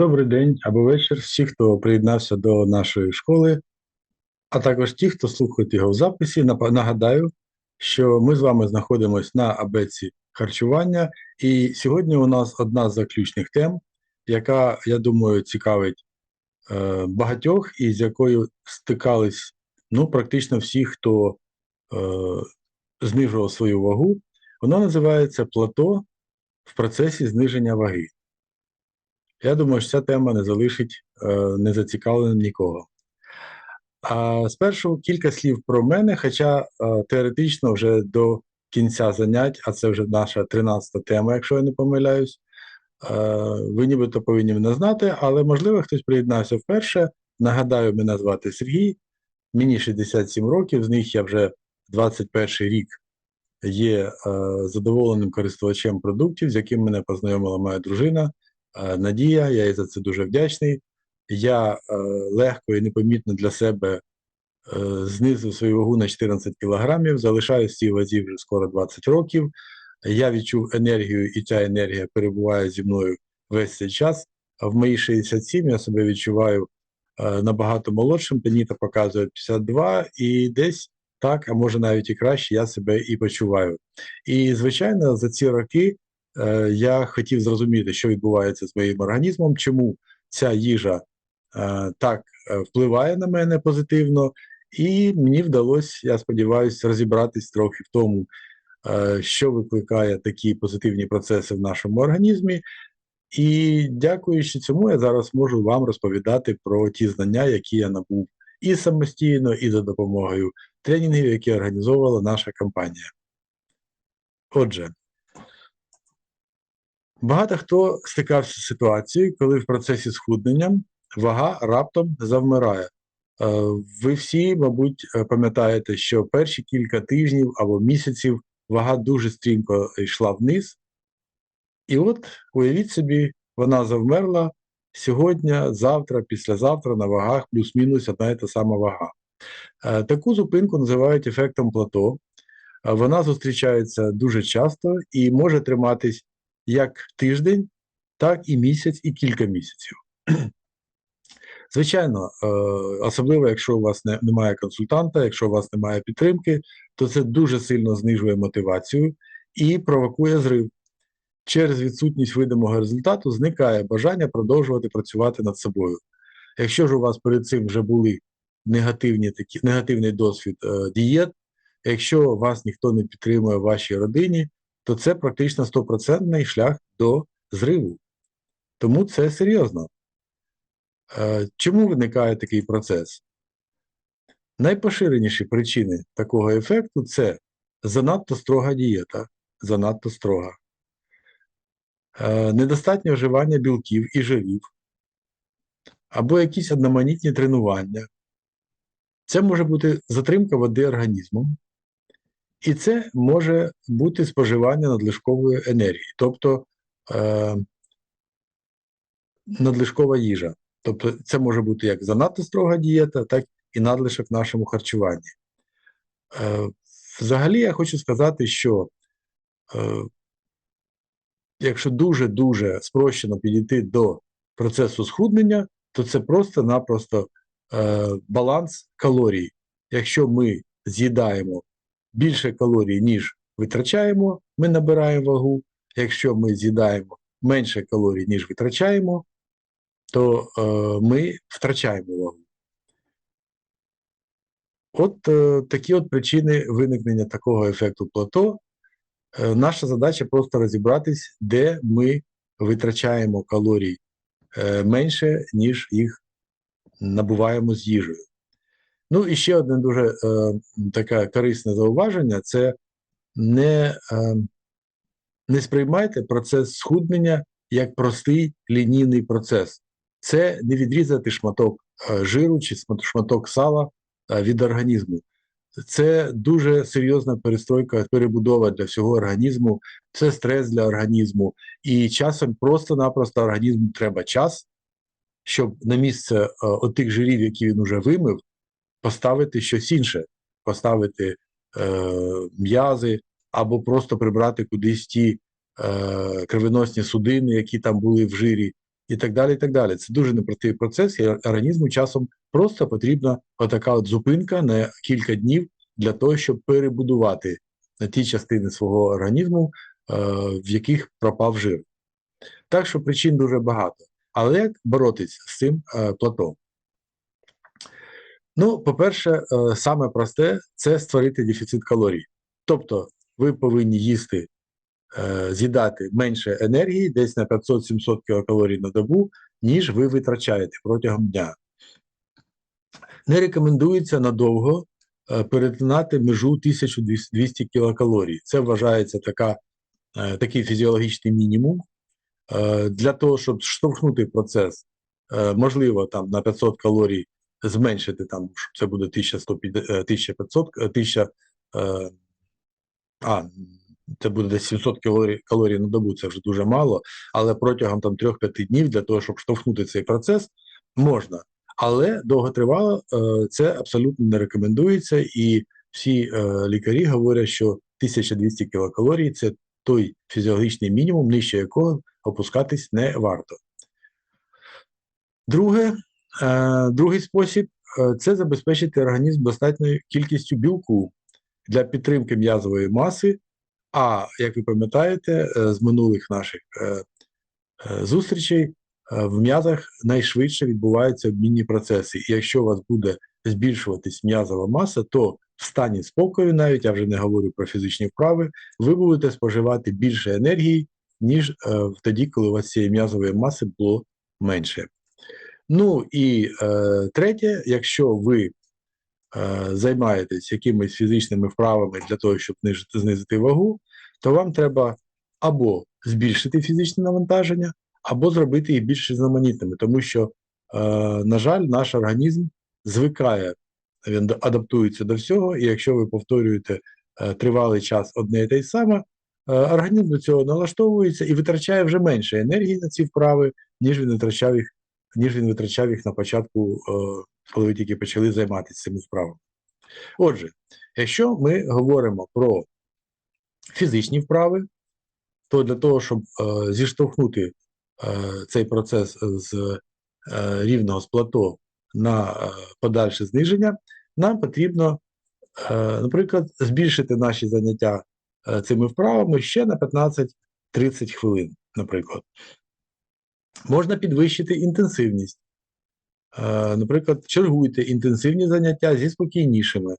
Добрий день або вечір всі, хто приєднався до нашої школи, а також ті, хто слухають його в записі. Нагадаю, що ми з вами знаходимося на абеці харчування, і сьогодні у нас одна з заключних тем, яка, я думаю, цікавить е, багатьох і з якою стикались ну, практично всі, хто е, знижував свою вагу. Вона називається плато в процесі зниження ваги. Я думаю, що ця тема не залишить е, незацікавленим нікого. А спершу кілька слів про мене, хоча е, теоретично вже до кінця занять, а це вже наша 13-та тема, якщо я не помиляюсь, е, ви нібито повинні мене знати, але можливо хтось приєднався вперше. Нагадаю, мене звати Сергій, мені 67 років, з них я вже 21 рік є задоволеним користувачем продуктів, з яким мене познайомила моя дружина. Е, Надія, я їй за це дуже вдячний. Я е, легко і непомітно для себе е, знизив свою вагу на 14 кілограмів, залишаюсь цій вазі вже скоро 20 років. Я відчув енергію, і ця енергія перебуває зі мною весь цей час. В мої 67 я себе відчуваю е, набагато молодшим, Пеніта показує 52, і десь так, а може навіть і краще, я себе і почуваю. І, звичайно, за ці роки е, я хотів зрозуміти, що відбувається з моїм організмом, чому ця їжа е, так е, впливає на мене позитивно, і мені вдалося, я сподіваюся, розібратись трохи в тому, що викликає такі позитивні процеси в нашому організмі. І дякуючи цьому, я зараз можу вам розповідати про ті знання, які я набув і самостійно, і за допомогою тренінгів, які організовувала наша компанія. Отже, багато хто стикався з ситуацією, коли в процесі схуднення вага раптом завмирає. Е, Ви всі, мабуть, е, пам'ятаєте, що перші кілька тижнів або місяців вага дуже стрімко йшла вниз. І от уявіть собі, вона завмерла сьогодні, завтра, післязавтра на вагах плюс-мінус одна і та сама вага. Е, Таку зупинку називають ефектом плато. Вона зустрічається дуже часто і може триматись як тиждень, так і місяць, і кілька місяців. Звичайно, е, особливо, якщо у вас немає консультанта, якщо у вас немає підтримки, то це дуже сильно знижує мотивацію і провокує зрив. Через відсутність видимого результату зникає бажання продовжувати працювати над собою. Якщо ж у вас перед цим вже були негативні такі, негативний досвід е, дієт, якщо вас ніхто не підтримує в вашій родині, то це практично стопроцентний шлях до зриву. Тому це серйозно. Е, Чому виникає такий процес? Найпоширеніші причини такого ефекту це занадто строга дієта, занадто строга, е, недостатнє вживання білків і жирів, або якісь одноманітні тренування. Це може бути затримка води організмом, і це може бути споживання надлишкової енергії, тобто е, надлишкова їжа. Тобто це може бути як занадто строга дієта, так і надлишок в нашому харчуванні. Е, Взагалі, я хочу сказати, що е, якщо дуже-дуже спрощено підійти до процесу схуднення, то це просто-напросто е, баланс калорій. Якщо ми з'їдаємо більше калорій, ніж витрачаємо, ми набираємо вагу. Якщо ми з'їдаємо менше калорій, ніж витрачаємо, то е, ми втрачаємо вагу. От е, такі от причини виникнення такого ефекту плато. Е, наша задача просто розібратись, де ми витрачаємо калорій е, менше, ніж їх набуваємо з їжею. Ну і ще одне дуже е, таке корисне зауваження: це не, е, не сприймайте процес схуднення як простий лінійний процес. Це не відрізати шматок е, жиру чи шматок сала е, від організму. Це дуже серйозна перестройка, перебудова для всього організму, це стрес для організму. І часом просто-напросто організму треба час, щоб на місце е, отих жирів, які він уже вимив, поставити щось інше, поставити е, м'язи або просто прибрати кудись ті е, кровоносні судини, які там були в жирі, і так далі. і так далі. Це дуже непростий процес, і організму часом просто потрібна отака от зупинка на кілька днів для того, щоб перебудувати ті частини свого організму, е, в яких пропав жир. Так що причин дуже багато. Але як боротись з цим е, плато? Ну, по-перше, е, саме просте це створити дефіцит калорій. Тобто, ви повинні їсти, е, з'їдати менше енергії, десь на 500-700 кілокалорій на добу, ніж ви витрачаєте протягом дня. Не рекомендується надовго е, перетинати межу 1200 кілокалорій. Це вважається така, такий фізіологічний мінімум. Для того, щоб штовхнути процес, можливо, там на 500 калорій зменшити, там, щоб це буде 1150, е, 1500, е, 1000, е, а, це буде десь 700 калорій, калорій на добу, це вже дуже мало, але протягом там 3-5 днів для того, щоб штовхнути цей процес, можна. Але довготривало е, це абсолютно не рекомендується, і всі е, лікарі говорять, що 1200 кілокалорій це той фізіологічний мінімум, нижче якого опускатись не варто. Друге, другий спосіб е, це забезпечити організм достатньою кількістю білку для підтримки м'язової маси. А як ви пам'ятаєте, е, з минулих наших е, е, зустрічей е, в м'язах найшвидше відбуваються обмінні процеси. І якщо у вас буде збільшуватись м'язова маса, то в стані спокою, навіть я вже не говорю про фізичні вправи, ви будете споживати більше енергії, ніж е, тоді, коли у вас цієї м'язової маси було менше. Ну і е, третє, якщо ви е, займаєтесь якимись фізичними вправами для того, щоб знижити, знизити вагу, то вам треба або збільшити фізичне навантаження, або зробити їх більш різноманітними, тому що, е, на жаль, наш організм звикає, він адаптується до всього, і якщо ви повторюєте е, тривалий час одне і те й саме, е, організм до цього налаштовується і витрачає вже менше енергії на ці вправи, ніж він витрачав їх, ніж він витрачав їх на початку, е, коли ви тільки почали займатися цими вправами. Отже, якщо ми говоримо про фізичні вправи, то для того, щоб е, зіштовхнути е, цей процес з рівного з плато на подальше зниження, нам потрібно, наприклад, збільшити наші заняття цими вправами ще на 15-30 хвилин, наприклад. Можна підвищити інтенсивність. Е, Наприклад, чергуйте інтенсивні заняття зі спокійнішими,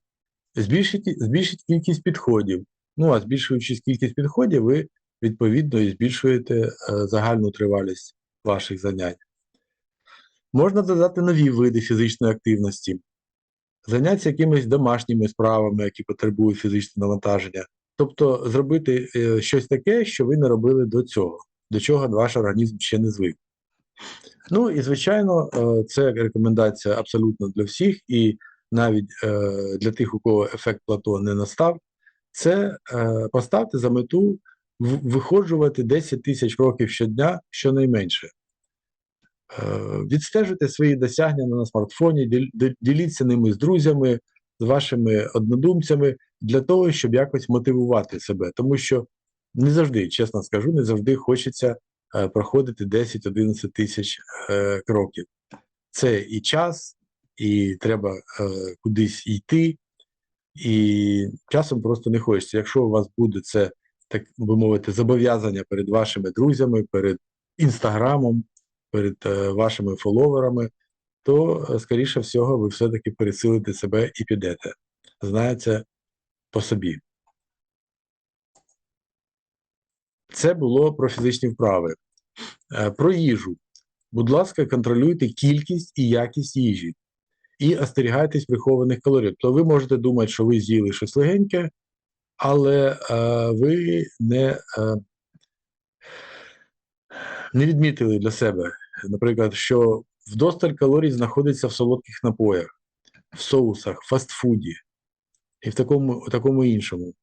збільшіть, збільшіть кількість підходів. Ну, а збільшуючи кількість підходів, ви відповідно і збільшуєте е, загальну тривалість ваших занять. Можна додати нові види фізичної активності, заняття якимись домашніми справами, які потребують фізичного навантаження. Тобто зробити е, щось таке, що ви не робили до цього, до чого ваш організм ще не звик. Ну і звичайно, е, це рекомендація абсолютно для всіх, і навіть е, для тих, у кого ефект плато не настав, це е, поставте за мету виходжувати 10 тисяч кроків щодня щонайменше. Відстежуйте свої досягнення на смартфоні, діліться ними з друзями, з вашими однодумцями для того, щоб якось мотивувати себе. Тому що не завжди, чесно скажу, не завжди хочеться е, проходити 10-11 тисяч е, кроків. Це і час, і треба е, кудись йти, і часом просто не хочеться. Якщо у вас буде це, так би мовити, зобов'язання перед вашими друзями, перед інстаграмом, перед вашими фоловерами, то, скоріше всього, ви все-таки пересилите себе і підете. Знаю це по собі. Це було про фізичні вправи. Е, Про їжу. Будь ласка, контролюйте кількість і якість їжі. І остерігайтесь прихованих калорій. То ви можете думати, що ви з'їли щось легеньке, але е, ви не, е, не відмітили для себе, наприклад, що вдосталь калорій знаходиться в солодких напоях, в соусах, фастфуді і в такому, в такому іншому.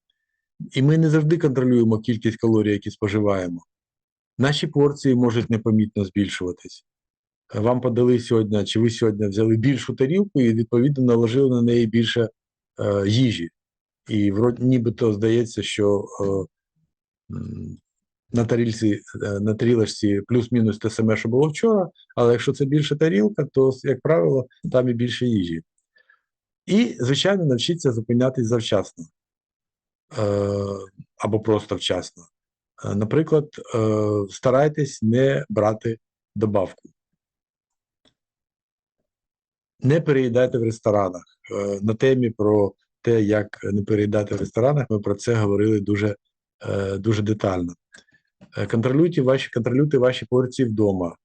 І ми не завжди контролюємо кількість калорій, які споживаємо. Наші порції можуть непомітно збільшуватись. Вам подали сьогодні, чи ви сьогодні взяли більшу тарілку і відповідно наложили на неї більше е, їжі. І вроді нібито здається, що е, на тарілці, е, на тарілочці плюс-мінус те саме, що було вчора, але якщо це більше тарілка, то, як правило, там і більше їжі. І, звичайно, навчіться зупинятись завчасно е, або просто вчасно. Е, Наприклад, е, старайтесь не брати добавку. Не переїдайте в ресторанах. Е, На темі про те, як не переїдати в ресторанах, ми про це говорили дуже, е, дуже детально. Е, Контролюйте ваші, контролюйте ваші порції вдома.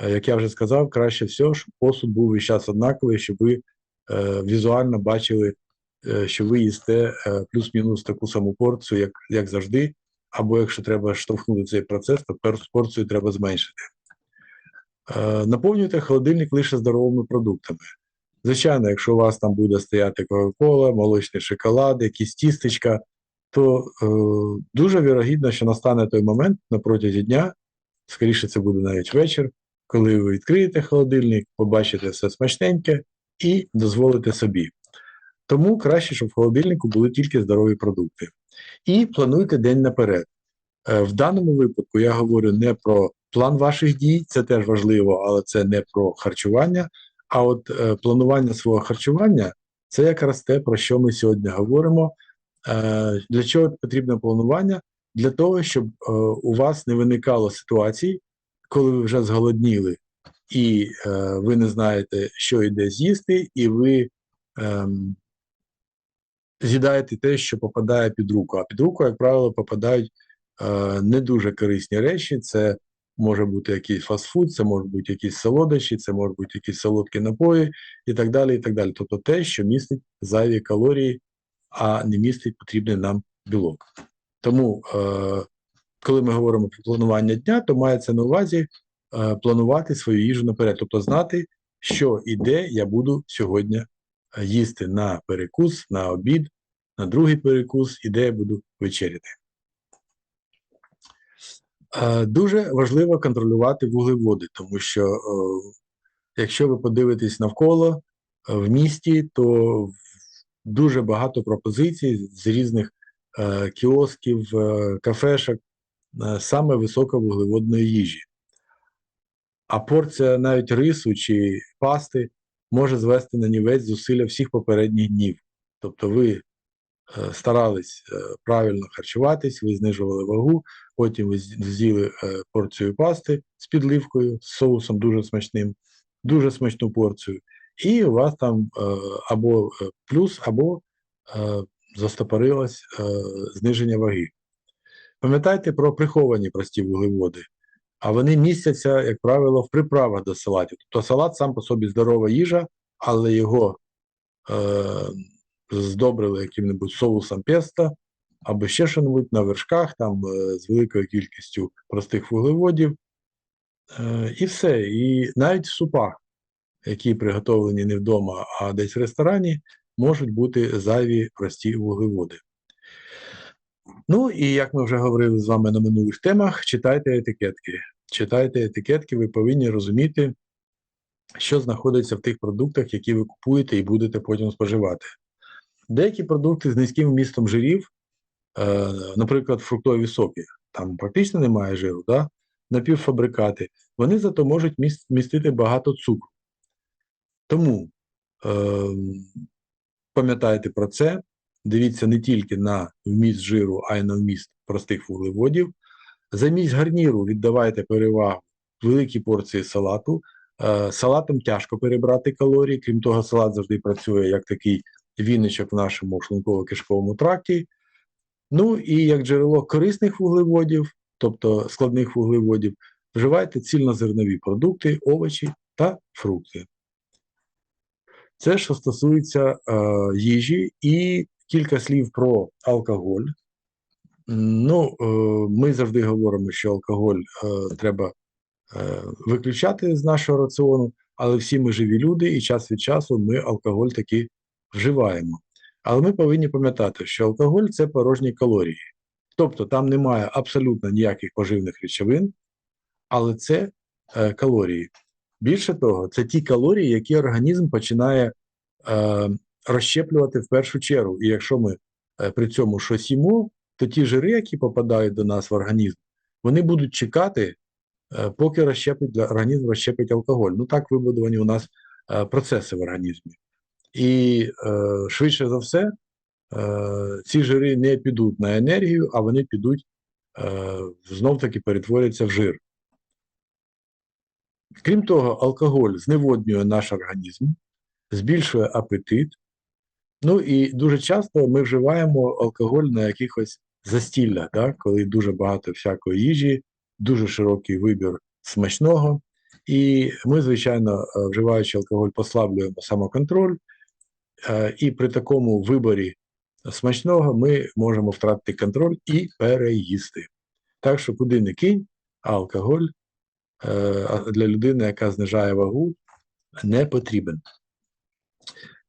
Е, Як я вже сказав, краще всього, щоб посуд був весь час однаковий, щоб ви е, візуально бачили, е, що ви їсте е, плюс-мінус таку саму порцію, як, як завжди. Або якщо треба штовхнути цей процес, то першу порцію треба зменшити. Е, Наповнюйте холодильник лише здоровими продуктами. Звичайно, якщо у вас там буде стояти Кока-Кола, молочний шоколад, якісь тістечка, то е, дуже вірогідно, що настане той момент на протязі дня, скоріше це буде навіть вечір, коли ви відкриєте холодильник, побачите все смачненьке і дозволите собі. Тому краще, щоб в холодильнику були тільки здорові продукти. І плануйте день наперед. Е, В даному випадку я говорю не про план ваших дій, це теж важливо, але це не про харчування. А от е, планування свого харчування це якраз те, про що ми сьогодні говоримо. Е, для чого потрібне планування? Для того, щоб у вас не виникало ситуацій, коли ви вже зголодніли, і ви не знаєте, що йде з'їсти, і ви ем, з'їдаєте те, що попадає під руку. А під руку, як правило, попадають е, не дуже корисні речі. Це може бути якийсь фастфуд, це можуть бути якісь солодощі, це можуть бути якісь солодкі напої і так далі. і так далі. Тобто те, що містить зайві калорії, а не містить потрібний нам білок. Тому, е, коли ми говоримо про планування дня, то мається на увазі е, планувати свою їжу наперед, тобто знати, що і де я буду сьогодні їсти на перекус, на обід, на другий перекус і де я буду вечеряти. Е, Дуже важливо контролювати вуглеводи, тому що е, якщо ви подивитесь навколо е, в місті, то дуже багато пропозицій з різних е, кіосків, е, кафешок, е, саме високовуглеводної їжі. А порція навіть рису чи пасти може звести на нівець зусилля всіх попередніх днів. Тобто ви е, старались е, правильно харчуватись, ви знижували вагу, потім ви з'їли е, порцію пасти з підливкою, з соусом дуже смачним, дуже смачну порцію, і у вас там або плюс, або застопорилось зниження ваги. Пам'ятайте про приховані прості вуглеводи, а вони містяться, як правило, в приправах до салатів. Тобто салат сам по собі здорова їжа, але його е, здобрили яким-небудь соусом песто або ще що-небудь на вершках, там е, з великою кількістю простих вуглеводів. Е, і все. І навіть в супах, які приготовлені не вдома, а десь в ресторані, можуть бути зайві прості вуглеводи. Ну і як ми вже говорили з вами на минулих темах, читайте етикетки. Читайте етикетки, ви повинні розуміти, що знаходиться в тих продуктах, які ви купуєте і будете потім споживати. Деякі продукти з низьким вмістом жирів, е, наприклад, фруктові соки, там практично немає жиру, да? напівфабрикати, вони зато можуть містити багато цукру. Тому е, пам'ятайте про це, дивіться не тільки на вміст жиру, а й на вміст простих вуглеводів. Замість гарніру віддавайте перевагу великій порції салату. Е, салатом тяжко перебрати калорії, крім того, салат завжди працює як такий віничок в нашому шлунково-кишковому тракті. Ну і як джерело корисних вуглеводів, тобто складних вуглеводів, вживайте цільнозернові продукти, овочі та фрукти. Це що стосується е, їжі, і кілька слів про алкоголь. Ну, е, ми завжди говоримо, що алкоголь е, треба е, виключати з нашого раціону, але всі ми живі люди, і час від часу ми алкоголь таки вживаємо. Але ми повинні пам'ятати, що алкоголь це порожні калорії. Тобто там немає абсолютно ніяких поживних речовин, але це калорії. Більше того, це ті калорії, які організм починає розщеплювати в першу чергу. І якщо ми е, при цьому щось їмо, то ті жири, які попадають до нас в організм, вони будуть чекати, е, поки розщепить організм розщепить алкоголь. Ну так вибудовані у нас е, процеси в організмі. І швидше за все, ці жири не підуть на енергію, а вони підуть е, знов таки перетворяться в жир. Крім того, алкоголь зневоднює наш організм, збільшує апетит. Ну і дуже часто ми вживаємо алкоголь на якихось застіллях, да, коли дуже багато всякої їжі, дуже широкий вибір смачного. І ми, звичайно, е, вживаючи алкоголь, послаблюємо самоконтроль, е, і при такому виборі смачного ми можемо втратити контроль і переїсти. Так що куди не кинь, а алкоголь е, для людини, яка знижає вагу, не потрібен.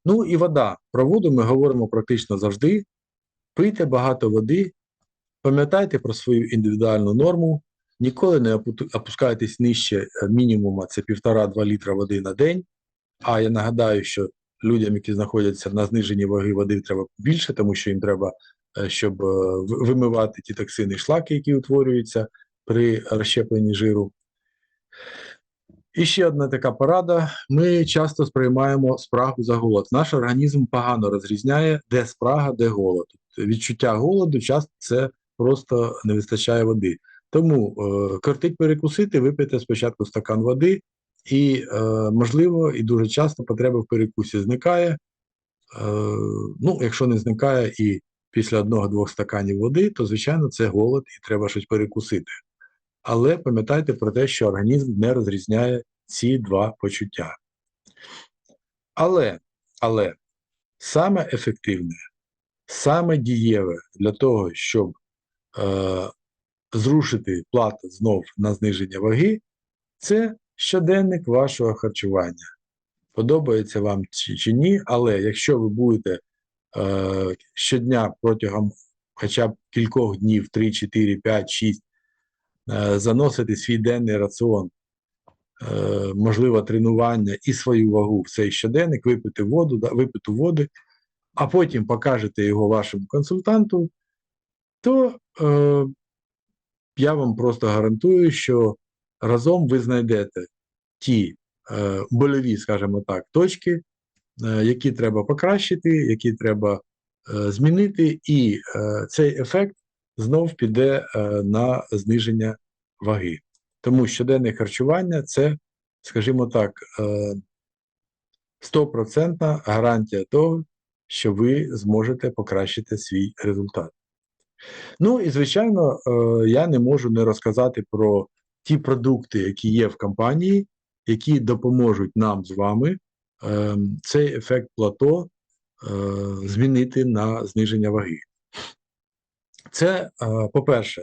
Ну і вода. Про воду ми говоримо практично завжди. Пийте багато води, пам'ятайте про свою індивідуальну норму, ніколи не опускайтесь нижче мінімума, це 1,5-2 літра води на день. А я нагадаю, що людям, які знаходяться на зниженні ваги води, треба більше, тому що їм треба, е, щоб е, вимивати ті токсини і шлаки, які утворюються при розщепленні жиру. І ще одна така порада: ми часто сприймаємо спрагу за голод. Наш організм погано розрізняє, де спрага, де голод. Відчуття голоду часто це просто не вистачає води. Тому е, кортить перекусити, випийте спочатку стакан води, і, е, можливо, і дуже часто потреба в перекусі зникає. Е, ну, Якщо не зникає і після одного-двох стаканів води, то, звичайно, це голод і треба щось перекусити. Але пам'ятайте про те, що організм не розрізняє ці два почуття. Але, але саме ефективне, саме дієве для того, щоб е, зрушити плату знов на зниження ваги, це щоденник вашого харчування. Подобається вам чи, чи ні, але якщо ви будете е, щодня протягом хоча б кількох днів, 3, 4, 5, 6, е, заносити свій денний раціон, е, можливо, тренування і свою вагу в цей щоденник, випити воду, да, випити води, а потім покажете його вашому консультанту, то е, я вам просто гарантую, що разом ви знайдете ті е, больові, скажімо так, точки, е, які треба покращити, які треба е, змінити, і е, цей ефект знов піде е, на зниження ваги. Тому щоденне харчування це, скажімо так, е, стопроцентна гарантія того, що ви зможете покращити свій результат. Ну і, звичайно, е, я не можу не розказати про ті продукти, які є в компанії, які допоможуть нам з вами е, цей ефект плато е, змінити на зниження ваги. Це, по-перше,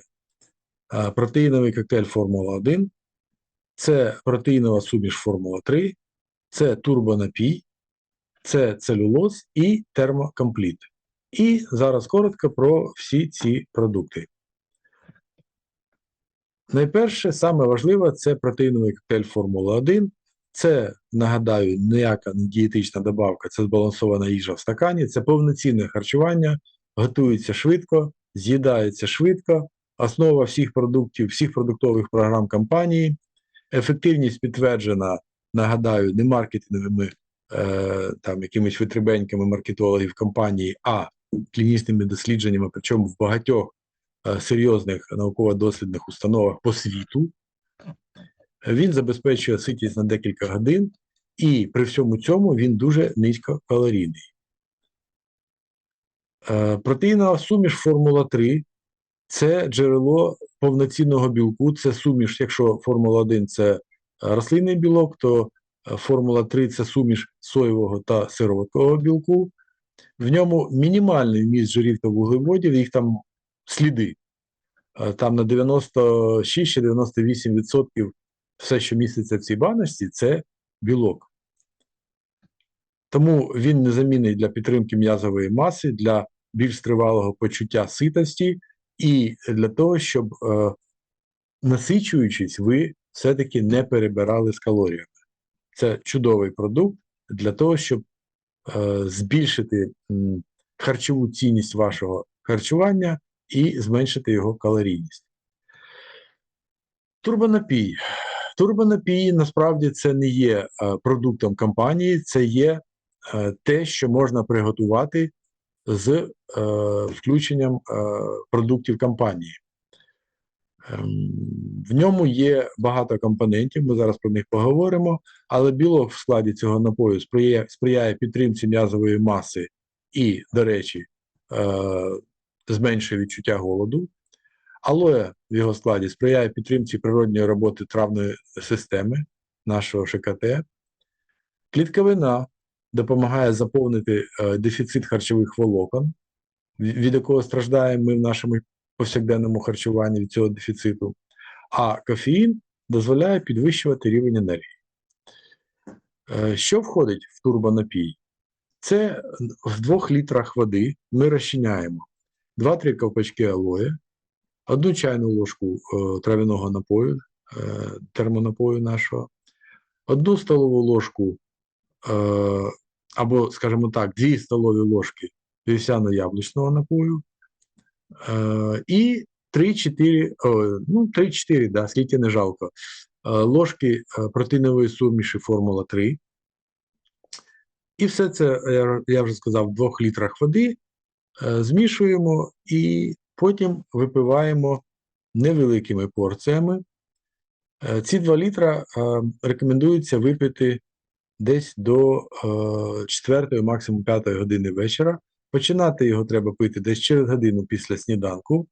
протеїновий коктейль Формула 1, це протеїнова суміш Формула 3, це турбонапій, це целюлоз і термокомпліт. І зараз коротко про всі ці продукти. Найперше, саме важливе, це протеїновий коктейль Формула 1. Це, нагадаю, ніяка дієтична добавка, це збалансована їжа в стакані, це повноцінне харчування, готується швидко, з'їдається швидко, основа всіх продуктів, всіх продуктових програм компанії. Ефективність підтверджена, нагадаю, не маркетинговими е, там, якимись витребеньками маркетологів компанії, а клінічними дослідженнями, причому в багатьох е, серйозних науково-дослідних установах по світу. Він забезпечує ситість на декілька годин, і при всьому цьому він дуже низькокалорійний. Е, протеїнова суміш Формула 3 це джерело повноцінного білку, це суміш, якщо Формула 1 це рослинний білок, то е, Формула 3 це суміш соєвого та сироваткового білку. В ньому мінімальний вміст жирів та вуглеводів, їх там сліди. Е, там на 96-98% все, що міститься в цій баночці, це білок. Тому він незамінний для підтримки м'язової маси, для більш тривалого почуття ситості і для того, щоб, е, насичуючись, ви все-таки не перебирали з калоріями. Це чудовий продукт для того, щоб Е, збільшити харчову цінність вашого харчування і зменшити його калорійність. Турбонапій. Турбонапій насправді це не є е, продуктом компанії, це є е, те, що можна приготувати з е, включенням е, продуктів компанії. Ем, В ньому є багато компонентів, ми зараз про них поговоримо, але білок в складі цього напою сприяє, сприяє підтримці м'язової маси і, до речі, е, зменшує відчуття голоду. Алоє в його складі сприяє підтримці природньої роботи травної системи нашого ШКТ. Клітковина допомагає заповнити е, дефіцит харчових волокон, від якого страждаємо ми в нашому повсякденному харчуванні від цього дефіциту. А кофеїн дозволяє підвищувати рівень енергії. Е, Що входить в турбонапій? Це в 2 літрах води ми розчиняємо 2-3 ковпачки алоє, одну чайну ложку е, трав'яного напою, е, термонапою нашого, одну столову ложку, е, або, скажімо так, 2 столові ложки вівсяно-яблучного напою, е, і 3-4, ну, 3-4, да, скільки не жалко, е, ложки е, протеїнової суміші Формула 3. І все це, я, вже сказав, в 2 літрах води змішуємо і потім випиваємо невеликими порціями. Ці 2 літра рекомендується випити десь до 4, максимум 5 години вечора. Починати його треба пити десь через годину після сніданку.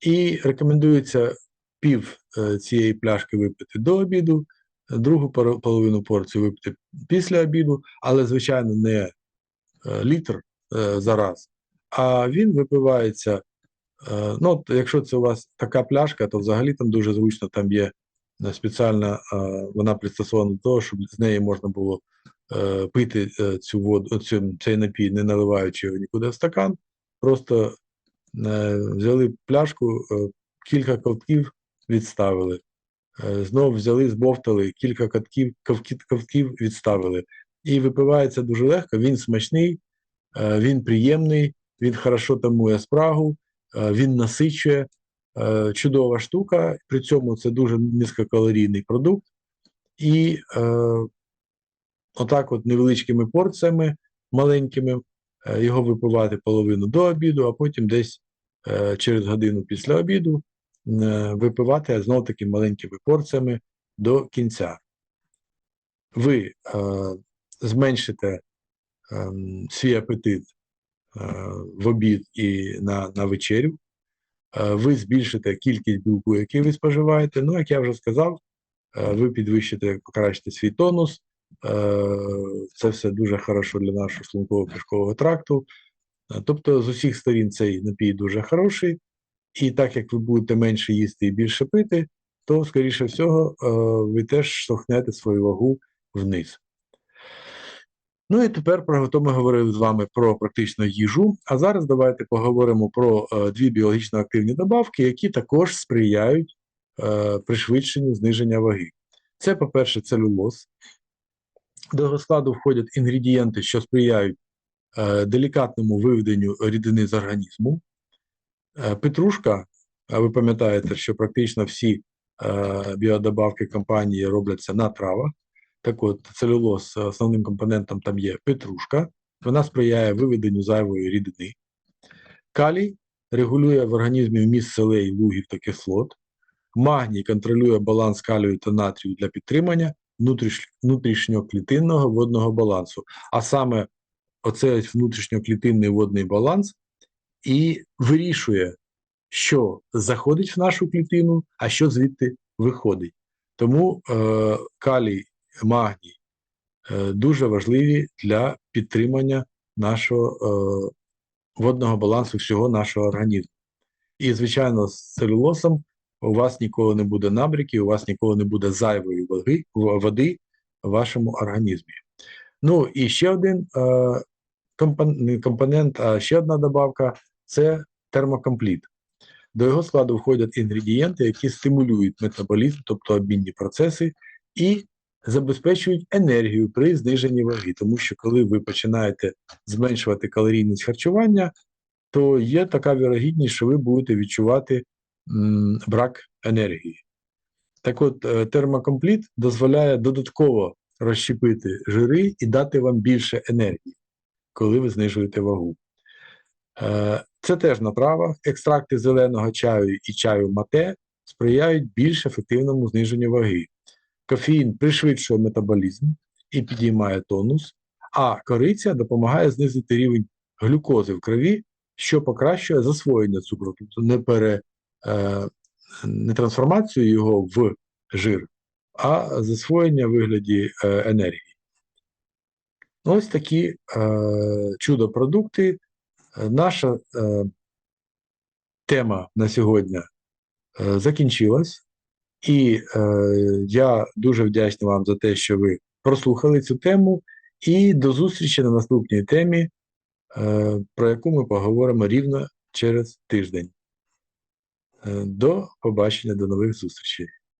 І рекомендується пів е, цієї пляшки випити до обіду, другу половину порцію випити після обіду, але, звичайно, не е, літр е, за раз, а він випивається. е, Ну, якщо це у вас така пляшка, то взагалі там дуже зручно, там є е, спеціальна, е, вона пристосована до того, щоб з неї можна було е, пити цю воду, цю, цей напій, не наливаючи його нікуди в стакан, просто взяли пляшку, кілька ковтків відставили, е, знов взяли, збовтали, кілька ковтків, ковтків відставили. І випивається дуже легко, він смачний, він приємний, він хорошо тамує спрагу, він насичує. Е, Чудова штука, при цьому це дуже низькокалорійний продукт. І е, отак, от невеличкими порціями маленькими, е, його випивати половину до обіду, а потім десь е, через годину після обіду е, випивати знов таки маленькими порціями до кінця. Ви е, зменшите ем, свій апетит е, в обід і на, на вечерю. Е, Ви збільшите кількість білку, який ви споживаєте. Ну, як я вже сказав, е, ви підвищите, покращите свій тонус. Е, Це все дуже хорошо для нашого шлунково-кишкового тракту. Е, Тобто, з усіх сторін цей напій дуже хороший, і так як ви будете менше їсти і більше пити, то, скоріше всього, ви теж штовхнете свою вагу вниз. Ну і тепер про то ми говорили з вами про практично їжу. А зараз давайте поговоримо про е, дві біологічно активні добавки, які також сприяють е, пришвидшенню зниження ваги. Це, по-перше, целюлоз. До складу входять інгредієнти, що сприяють е, делікатному виведенню рідини з організму. Е, Петрушка, ви пам'ятаєте, що практично всі е, біодобавки компанії робляться на травах. Так от, целюлоз е, основним компонентом там є петрушка, вона сприяє виведенню зайвої рідини. Калій регулює в організмі вміст селей, лугів та кислот. Магній контролює баланс калію та натрію для підтримання внутрішньоклітинного водного балансу. А саме оцей внутрішньоклітинний водний баланс і вирішує, що заходить в нашу клітину, а що звідти виходить. Тому е, калій, магній е, дуже важливі для підтримання нашого е, водного балансу всього нашого організму. І, звичайно, з целюлозом у вас ніколи не буде набряків, у вас ніколи не буде зайвої води, води в вашому організмі. Ну і ще один е, компон- не компонент, а ще одна добавка це термокомпліт. До його складу входять інгредієнти, які стимулюють метаболізм, тобто обмінні процеси, і забезпечують енергію при зниженні ваги. Тому що коли ви починаєте зменшувати калорійність харчування, то є така вірогідність, що ви будете відчувати м, брак енергії. Так от, е, термокомпліт дозволяє додатково розщепити жири і дати вам більше енергії, коли ви знижуєте вагу. Е, Це теж направа. Екстракти зеленого чаю і чаю мате сприяють більш ефективному зниженню ваги. Кофеїн пришвидшує метаболізм і підіймає тонус, а кориця допомагає знизити рівень глюкози в крові, що покращує засвоєння цукру, тобто не, пере, е, не трансформацію його в жир, а засвоєння в вигляді е, енергії. Ось такі е, чудо-продукти. Е, Наша е, тема на сьогодні е, закінчилась. І е, я дуже вдячний вам за те, що ви прослухали цю тему. І до зустрічі на наступній темі, е, про яку ми поговоримо рівно через тиждень. Е, до побачення, до нових зустрічей.